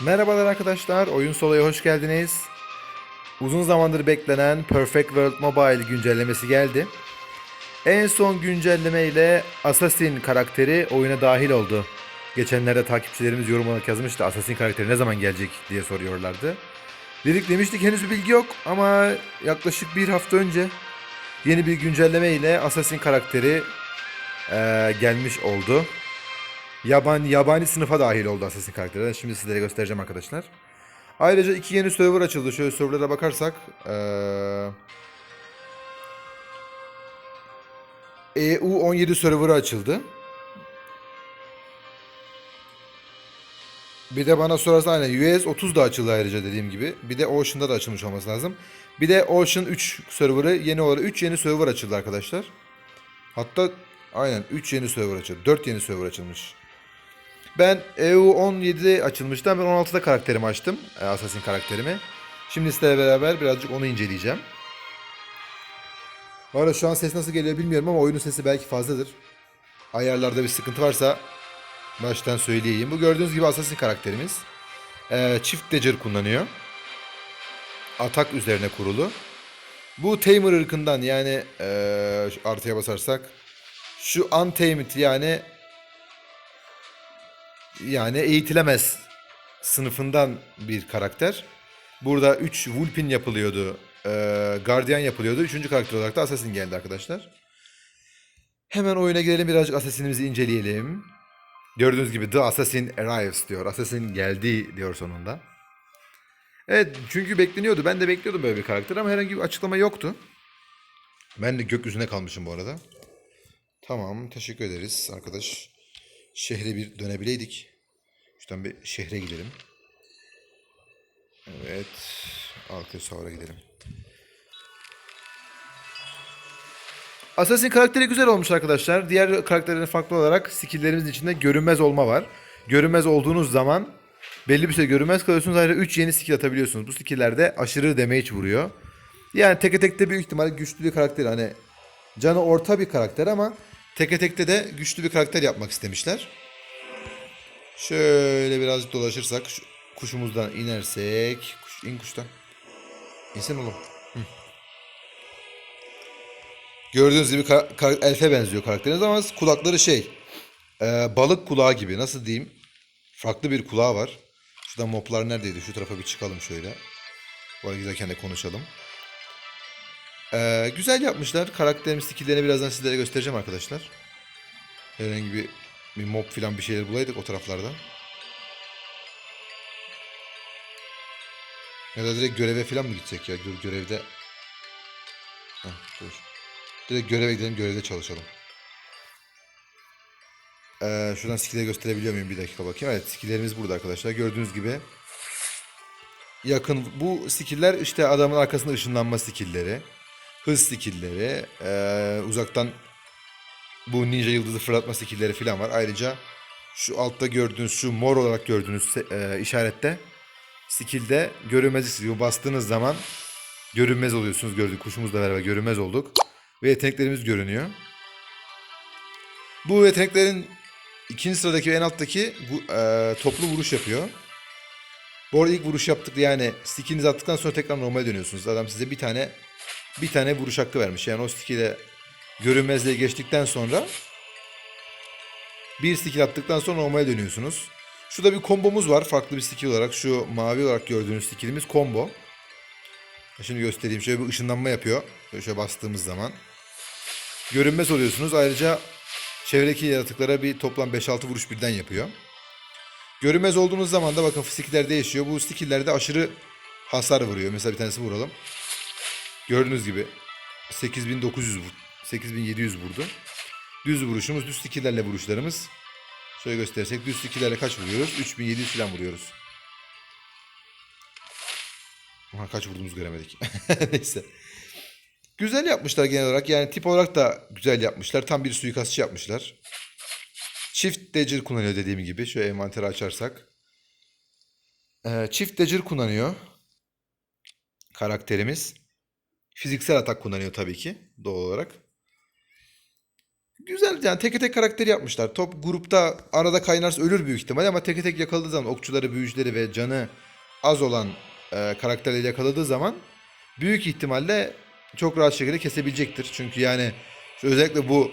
Merhabalar arkadaşlar, Oyun Solo'ya hoş geldiniz. Uzun zamandır beklenen Perfect World Mobile güncellemesi geldi. En son güncelleme ile Assassin karakteri oyuna dahil oldu. Geçenlerde takipçilerimiz yorum olarak yazmıştı Assassin karakteri ne zaman gelecek diye soruyorlardı. Dedik demiştik henüz bir bilgi yok ama yaklaşık bir hafta önce yeni bir güncelleme ile Assassin karakteri eee, gelmiş oldu. Yabani, yabani sınıfa dahil oldu Assassin karakteri. Şimdi sizlere göstereceğim arkadaşlar. Ayrıca iki yeni server açıldı. Şöyle serverlara bakarsak. Eee EU17 serverı açıldı. Bir de bana sorarsan aynen US 30 da açıldı ayrıca dediğim gibi. Bir de Ocean'da da açılmış olması lazım. Bir de Ocean 3 serverı yeni olarak 3 yeni server açıldı arkadaşlar. Hatta aynen 3 yeni server açıldı. 4 yeni server açılmış. Ben EU 17'de açılmıştı. Ben 16'da karakterimi açtım. e, Assassin karakterimi. Şimdi sizlerle beraber birazcık onu inceleyeceğim. Bu arada şu an ses nasıl geliyor bilmiyorum ama oyunun sesi belki fazladır. Ayarlarda bir sıkıntı varsa baştan söyleyeyim. Bu gördüğünüz gibi Assassin karakterimiz. Ee, çift Dagger kullanıyor. Atak üzerine kurulu. Bu Tamer ırkından yani şu artıya basarsak şu Untamed yani yani eğitilemez sınıfından bir karakter. Burada 3 Vulpin yapılıyordu. Ee, Guardian yapılıyordu. Üçüncü karakter olarak da Assassin geldi arkadaşlar. Hemen oyuna girelim birazcık Assassin'imizi inceleyelim. Gördüğünüz gibi The Assassin Arrives diyor. Assassin geldi diyor sonunda. Evet çünkü bekleniyordu. Ben de bekliyordum böyle bir karakter ama herhangi bir açıklama yoktu. Ben de gökyüzüne kalmışım bu arada. Tamam teşekkür ederiz arkadaş. Şehre bir dönebileydik. Şuradan bir şehre gidelim. Evet. Alkesar'a gidelim. Assassin karakteri güzel olmuş arkadaşlar. Diğer karakterlerin farklı olarak skill'lerimizin içinde görünmez olma var. Görünmez olduğunuz zaman belli bir süre görünmez kalıyorsunuz. Ayrıca 3 yeni skill atabiliyorsunuz. Bu skill'lerde aşırı damage vuruyor. Yani teke tekte büyük ihtimalle güçlü bir karakter. Hani canı orta bir karakter ama teke tekte de güçlü bir karakter yapmak istemişler. Şöyle birazcık dolaşırsak şu kuşumuzdan inersek. Kuş, in kuştan. İnsin oğlum. Hı. Gördüğünüz gibi elfe benziyor karakteriniz ama kulakları şey e, balık kulağı gibi nasıl diyeyim farklı bir kulağı var. Şuradan moplar neredeydi? Şu tarafa bir çıkalım şöyle. Bu arada giderken de konuşalım. E, güzel yapmışlar. Karakterimiz skilllerini birazdan sizlere göstereceğim arkadaşlar. Herhangi bir, bir mob falan bir şeyler bulaydık o taraflarda. Ya da direkt göreve falan mı gitsek ya? Dur görevde... Heh, dur. Direkt göreve gidelim, görevde çalışalım. Ee, şuradan skill'leri gösterebiliyor muyum? Bir dakika bakayım. Evet, skill'lerimiz burada arkadaşlar. Gördüğünüz gibi yakın bu skill'ler işte adamın arkasında ışınlanma skill'leri, hız skill'leri, ee, uzaktan bu ninja yıldızı fırlatma skill'leri falan var. Ayrıca şu altta gördüğünüz şu mor olarak gördüğünüz ee, işarette skill'de görünmez istiyor. Bastığınız zaman görünmez oluyorsunuz. Gördük kuşumuzla beraber görünmez olduk. Ve yeteneklerimiz görünüyor. Bu yeteneklerin ikinci sıradaki ve en alttaki e, toplu vuruş yapıyor. Bu arada ilk vuruş yaptık yani stickinizi attıktan sonra tekrar normale dönüyorsunuz. Adam size bir tane bir tane vuruş hakkı vermiş. Yani o stick ile görünmezliğe geçtikten sonra bir skill attıktan sonra normale dönüyorsunuz. Şurada bir kombomuz var farklı bir skill olarak. Şu mavi olarak gördüğünüz skillimiz combo. Şimdi göstereyim. Şöyle bir ışınlanma yapıyor. Şöyle, şöyle bastığımız zaman. Görünmez oluyorsunuz. Ayrıca çevredeki yaratıklara bir toplam 5-6 vuruş birden yapıyor. Görünmez olduğunuz zaman da bakın skiller değişiyor. Bu skillerde aşırı hasar vuruyor. Mesela bir tanesi vuralım. Gördüğünüz gibi 8900 vur 8700 vurdu. Düz vuruşumuz, düz skillerle vuruşlarımız. Şöyle gösterirsek düz skillerle kaç vuruyoruz? 3700 falan vuruyoruz. Aha, kaç vurduğumuzu göremedik. Neyse. Güzel yapmışlar genel olarak. Yani tip olarak da güzel yapmışlar. Tam bir suikastçı yapmışlar. Çift Dagger kullanıyor dediğim gibi. Şöyle envanteri açarsak. Ee, çift Dagger kullanıyor. Karakterimiz. Fiziksel atak kullanıyor tabii ki. Doğal olarak. güzel yani tek tek karakteri yapmışlar. Top grupta arada kaynarsa ölür büyük ihtimal ama tek tek yakaladığı zaman okçuları, büyücüleri ve canı az olan e, karakterleri yakaladığı zaman büyük ihtimalle çok rahat şekilde kesebilecektir. Çünkü yani şu özellikle bu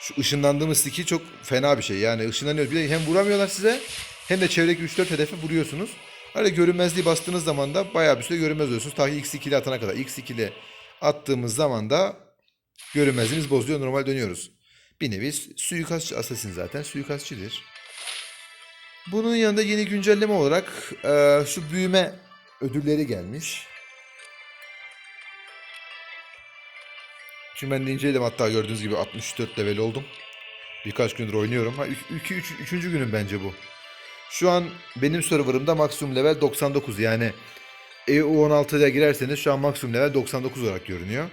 şu ışınlandığımız stiki çok fena bir şey. Yani ışınlanıyor. Bir de hem vuramıyorlar size hem de çevredeki 3-4 hedefe vuruyorsunuz. Öyle görünmezliği bastığınız zaman da bayağı bir süre görünmez oluyorsunuz. Ta ki X2'li atana kadar. X2'li attığımız zaman da görünmezliğimiz bozuluyor. Normal dönüyoruz. Bir nevi suikastçı assassin zaten. Suikastçıdır. Bunun yanında yeni güncelleme olarak eee, şu büyüme ödülleri gelmiş. Şimdi ben de inceledim hatta gördüğünüz gibi 64 level oldum. Birkaç gündür oynuyorum. Ha 2 3 3. günüm bence bu. Şu an benim serverımda maksimum level 99 yani EU16'ya girerseniz şu an maksimum level 99 olarak görünüyor.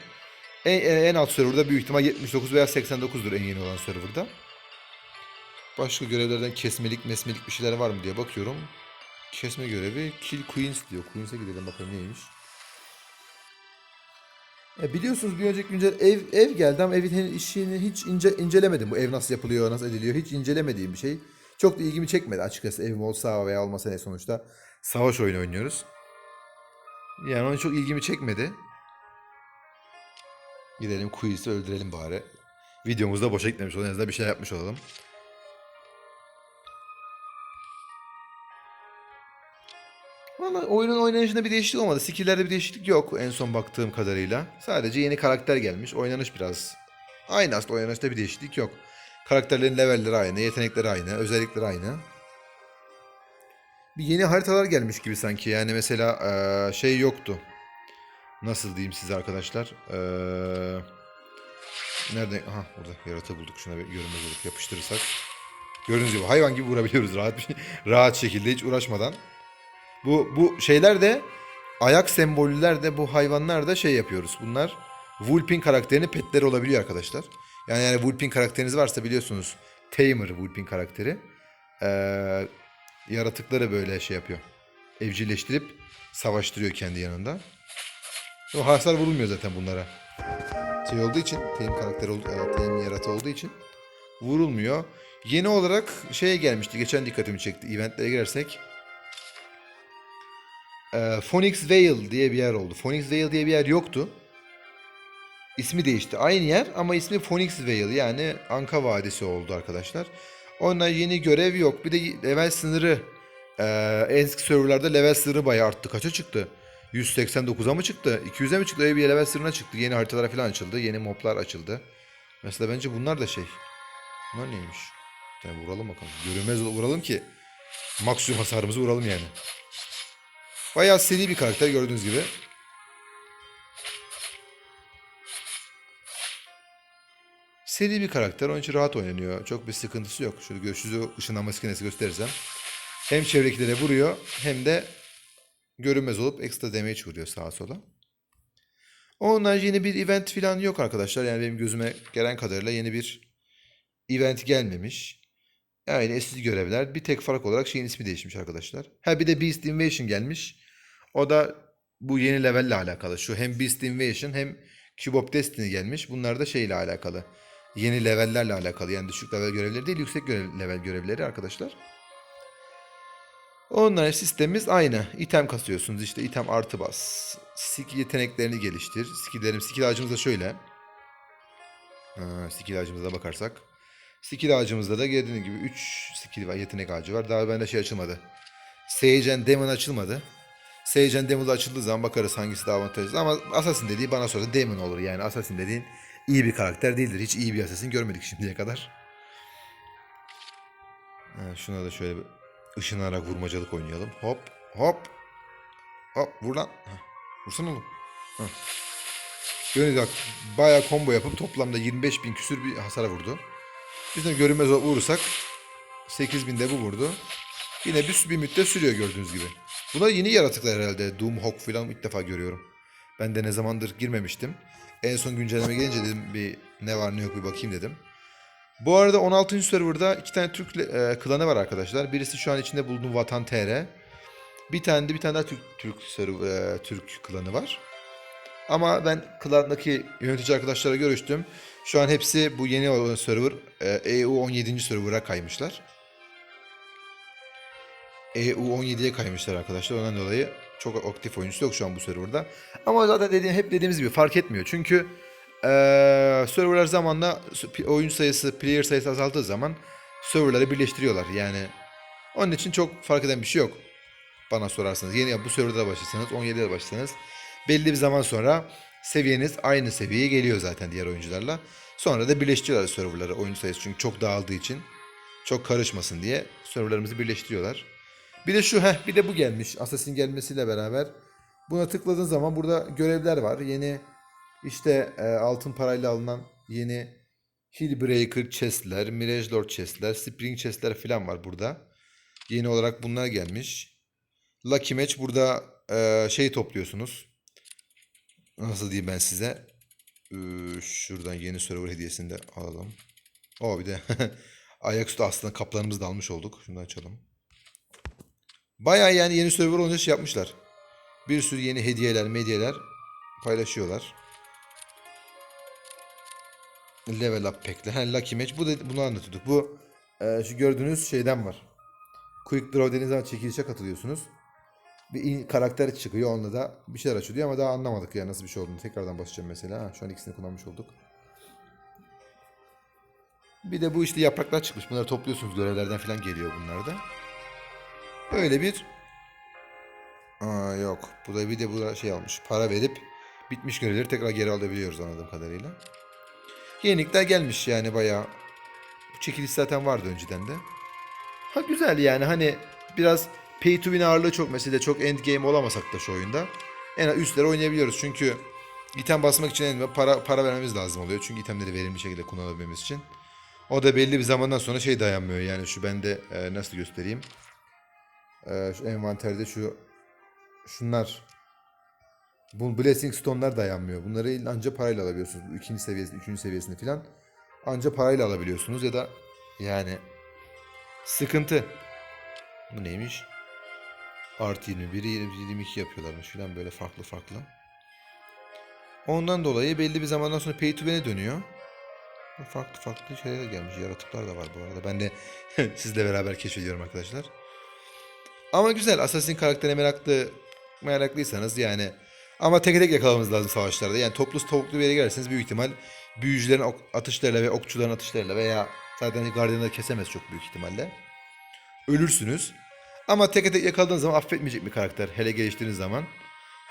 En, en, en alt serverda büyük ihtimal 79 veya 89'dur en yeni olan serverda. Başka görevlerden kesmelik mesmelik bir şeyler var mı diye bakıyorum. Kesme görevi Kill Queens diyor. Queens'e gidelim bakalım neymiş. E biliyorsunuz bir önceki güncel ev ev geldi ama evin işini hiç ince, incelemedim. Bu ev nasıl yapılıyor, nasıl ediliyor hiç incelemediğim bir şey. Çok da ilgimi çekmedi açıkçası evim olsa veya olmasa ne sonuçta. Savaş oyunu oynuyoruz. Yani onun çok ilgimi çekmedi. Gidelim Quiz'i öldürelim bari. Videomuz da boşa gitmemiş olalım. En azından bir şey yapmış olalım. Valla oyunun oynanışında bir değişiklik olmadı. Skill'lerde bir değişiklik yok en son baktığım kadarıyla. Sadece yeni karakter gelmiş. Oynanış biraz aynı aslında oynanışta bir değişiklik yok. Karakterlerin levelleri aynı, yetenekleri aynı, özellikleri aynı. Bir yeni haritalar gelmiş gibi sanki. Yani mesela eee, şey yoktu. Nasıl diyeyim size arkadaşlar? Eee nerede? Aha burada yaratı bulduk. Şuna bir görünmez olup yapıştırırsak. Gördüğünüz gibi hayvan gibi vurabiliyoruz rahat bir rahat şekilde hiç uğraşmadan. Bu bu şeyler de ayak semboller de bu hayvanlar da şey yapıyoruz. Bunlar Vulpin karakterinin petleri olabiliyor arkadaşlar. Yani yani Vulpin karakteriniz varsa biliyorsunuz Tamer Vulpin karakteri. Ee, yaratıkları böyle şey yapıyor. Evcilleştirip savaştırıyor kendi yanında. O hasar vurulmuyor zaten bunlara. Şey olduğu için, Tame karakteri olduğu, e, Tame yaratığı olduğu için vurulmuyor. Yeni olarak şeye gelmişti. Geçen dikkatimi çekti. Eventlere girersek e, Phoenix Vale diye bir yer oldu. Phoenix Vale diye bir yer yoktu. İsmi değişti. Aynı yer ama ismi Phoenix Vale yani Anka Vadisi oldu arkadaşlar. Ondan yeni görev yok. Bir de level sınırı e, eski serverlarda level sınırı bayağı arttı. Kaça çıktı? 189'a mı çıktı? 200'e mi çıktı? Öyle bir level sınırına çıktı. Yeni haritalar falan açıldı. Yeni moblar açıldı. Mesela bence bunlar da şey. Bunlar neymiş? Yani vuralım bakalım. Görünmez vuralım ki maksimum hasarımızı vuralım yani. Bayağı seri bir karakter gördüğünüz gibi. Seri bir karakter. Onun için rahat oynanıyor. Çok bir sıkıntısı yok. Şöyle görüşünüzü ışınlanma skinesi gösterirsem. Hem çevredekilere vuruyor hem de görünmez olup ekstra damage vuruyor sağa sola. Onlar yeni bir event falan yok arkadaşlar. Yani benim gözüme gelen kadarıyla yeni bir event gelmemiş. Yani eski görevler. Bir tek fark olarak şeyin ismi değişmiş arkadaşlar. Ha bir de Beast Invasion gelmiş. O da bu yeni levelle alakalı. Şu hem Beast Invasion hem Cube of Destiny gelmiş. Bunlar da şeyle alakalı. Yeni levellerle alakalı. Yani düşük level görevleri değil, yüksek görev, level görevleri arkadaşlar. Onlar sistemimiz aynı. İtem kasıyorsunuz işte item artı bas. Skill yeteneklerini geliştir. Skill'lerim, skill ağacımız da şöyle. Ha, skill ağacımıza bakarsak. Skill ağacımızda da gördüğünüz gibi 3 skill var, yetenek ağacı var. Daha bende şey açılmadı. Sage and Demon açılmadı. Sage and Demon açıldığı zaman bakarız hangisi daha avantajlı. Ama Assassin dediği bana sorsa Demon olur. Yani Assassin dediğin iyi bir karakter değildir. Hiç iyi bir Assassin görmedik şimdiye kadar. Ha, şuna da şöyle bir ışınlanarak vurmacalık oynayalım. Hop hop. Hop vur lan. Heh, Vursana oğlum. Gördüğünüz bak bayağı combo yapıp toplamda 25 bin küsür bir hasara vurdu. Biz de görünmez vurursak 8000 de bu vurdu. Yine bir, bir müddet sürüyor gördüğünüz gibi. Bunlar yeni yaratıklar herhalde. Doomhawk falan ilk defa görüyorum. Ben de ne zamandır girmemiştim. En son güncelleme gelince dedim bir ne var ne yok bir bakayım dedim. Bu arada 16. serverda iki tane Türk e, klanı var arkadaşlar. Birisi şu an içinde bulunduğum Vatan TR. Bir tane de bir tane daha Türk Türk server, e, Türk klanı var. Ama ben klandaki yönetici arkadaşlara görüştüm. Şu an hepsi bu yeni olan server e, EU 17. server'a kaymışlar. EU 17'ye kaymışlar arkadaşlar. Ondan dolayı çok aktif oyuncusu yok şu an bu serverda. Ama zaten dediğim, hep dediğimiz gibi fark etmiyor. Çünkü eee serverlar zamanla oyuncu sayısı, player sayısı azaldığı zaman serverları birleştiriyorlar. Yani onun için çok fark eden bir şey yok. Bana sorarsanız. Yeni bu serverda başlasanız, 17'de başlasanız belli bir zaman sonra seviyeniz aynı seviyeye geliyor zaten diğer oyuncularla. Sonra da birleştiriyorlar serverları oyuncu sayısı çünkü çok dağıldığı için çok karışmasın diye serverlarımızı birleştiriyorlar. Bir de şu heh bir de bu gelmiş. Assassin gelmesiyle beraber buna tıkladığın zaman burada görevler var. Yeni işte e, altın parayla alınan yeni Hillbreaker chest'ler, Mirage Lord chest'ler, Spring chest'ler falan var burada. Yeni olarak bunlar gelmiş. Lucky Match burada e, şey topluyorsunuz. Nasıl diyeyim ben size? Ee, şuradan yeni server hediyesini de alalım. O bir de ayaküstü aslında kaplarımızı da almış olduk. Şunu açalım. Bayağı yani yeni server olunca şey yapmışlar. Bir sürü yeni hediyeler, medyeler paylaşıyorlar. Level up pack'le. Ha, Lucky Match. Bu da, bunu anlatıyorduk. Bu e, şu gördüğünüz şeyden var. Quick Draw dediğiniz çekilişe katılıyorsunuz. Bir in- karakter çıkıyor. Onunla da bir şeyler açılıyor ama daha anlamadık ya nasıl bir şey olduğunu. Tekrardan basacağım mesela. Ha, şu an ikisini kullanmış olduk. Bir de bu işte yapraklar çıkmış. Bunları topluyorsunuz. Görevlerden falan geliyor bunlar da. Öyle bir... Aa yok. Bu da bir de bu da şey almış. Para verip bitmiş görevleri tekrar geri alabiliyoruz anladığım kadarıyla. Yenilikler gelmiş yani bayağı. Bu çekiliş zaten vardı önceden de. Ha güzel yani hani biraz pay to win ağırlığı çok mesela çok end game olamasak da şu oyunda. En az üstlere oynayabiliyoruz çünkü item basmak için para para vermemiz lazım oluyor. Çünkü itemleri verimli şekilde kullanabilmemiz için. O da belli bir zamandan sonra şey dayanmıyor yani şu bende e, nasıl göstereyim. E, şu envanterde şu şunlar bu Blessing Stone'lar dayanmıyor. Bunları anca parayla alabiliyorsunuz. Bu ikinci seviyesini, üçüncü seviyesini filan anca parayla alabiliyorsunuz ya da yani sıkıntı. Bu neymiş? Artı 21, 22 yapıyorlarmış filan böyle farklı farklı. Ondan dolayı belli bir zamandan sonra pay to win'e dönüyor. Farklı farklı şeyler gelmiş. Yaratıklar da var bu arada. Ben de sizle beraber keşfediyorum arkadaşlar. Ama güzel. Assassin karakterine meraklı meraklıysanız yani ama tek tek yakalamamız lazım savaşlarda. Yani toplu toplu bir yere gelirseniz büyük ihtimal büyücülerin ok- atışlarıyla ve okçuların atışlarıyla veya zaten gardiyanları kesemez çok büyük ihtimalle. Ölürsünüz. Ama tek tek yakaladığınız zaman affetmeyecek bir karakter. Hele geliştiğiniz zaman.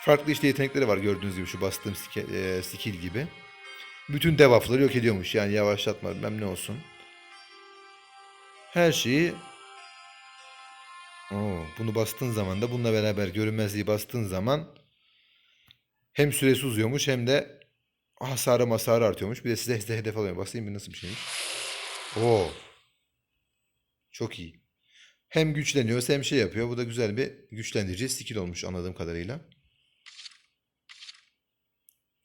Farklı işte yetenekleri var gördüğünüz gibi şu bastığım e, skill gibi. Bütün debuffları yok ediyormuş. Yani yavaşlatma bilmem ne olsun. Her şeyi Oo, bunu bastığın zaman da bununla beraber görünmezliği bastığın zaman hem süresi uzuyormuş hem de hasarı masarı artıyormuş. Bir de size size hedef alıyor. Basayım bir nasıl bir şeymiş. Oo. Çok iyi. Hem güçleniyor hem şey yapıyor. Bu da güzel bir güçlendirici skill olmuş anladığım kadarıyla.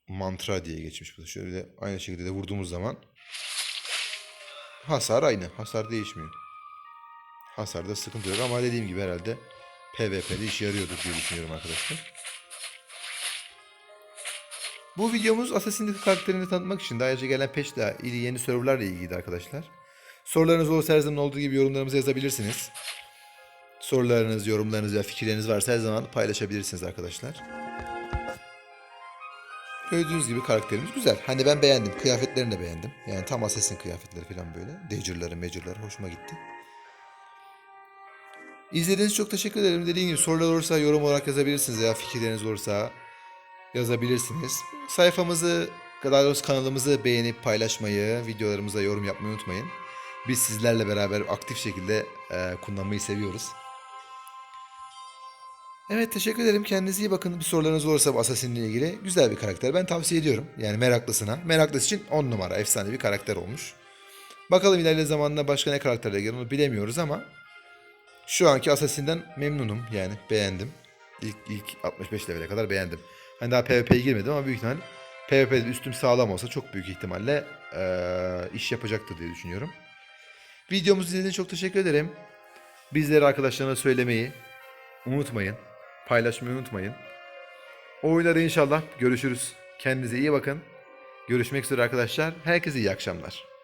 Mantra diye geçmiş bu da. Şöyle de aynı şekilde de vurduğumuz zaman hasar aynı. Hasar değişmiyor. Hasarda sıkıntı yok ama dediğim gibi herhalde PvP'de işe yarıyordur diye düşünüyorum arkadaşlar. Bu videomuz Assassin's Creed karakterini tanıtmak için daha önce gelen peşle ili yeni serverlarla ilgiliydi arkadaşlar. Sorularınız olursa her zaman olduğu gibi yorumlarımıza yazabilirsiniz. Sorularınız, yorumlarınız veya fikirleriniz varsa her zaman paylaşabilirsiniz arkadaşlar. Gördüğünüz gibi karakterimiz güzel. Hani ben beğendim. Kıyafetlerini de beğendim. Yani tam Assassin kıyafetleri falan böyle. Dagger'ları, Major'ları hoşuma gitti. İzlediğiniz çok teşekkür ederim. Dediğim gibi sorular olursa yorum olarak yazabilirsiniz veya fikirleriniz olursa yazabilirsiniz. Sayfamızı, daha kanalımızı beğenip paylaşmayı, videolarımıza yorum yapmayı unutmayın. Biz sizlerle beraber aktif şekilde e, kullanmayı seviyoruz. Evet teşekkür ederim. Kendinize iyi bakın. Bir sorularınız olursa bu Assassin'le ilgili güzel bir karakter. Ben tavsiye ediyorum. Yani meraklısına. Meraklısı için 10 numara efsane bir karakter olmuş. Bakalım ilerleyen zamanında başka ne karakterler gelir onu bilemiyoruz ama şu anki Assassin'den memnunum yani beğendim. İlk, ilk 65 level'e kadar beğendim. Hani daha PvP'ye girmedim ama büyük ihtimal PvP'de üstüm sağlam olsa çok büyük ihtimalle eee, iş yapacaktır diye düşünüyorum. Videomuzu izlediğiniz için çok teşekkür ederim. Bizleri arkadaşlarına söylemeyi unutmayın. Paylaşmayı unutmayın. O oyunları inşallah görüşürüz. Kendinize iyi bakın. Görüşmek üzere arkadaşlar. Herkese iyi akşamlar.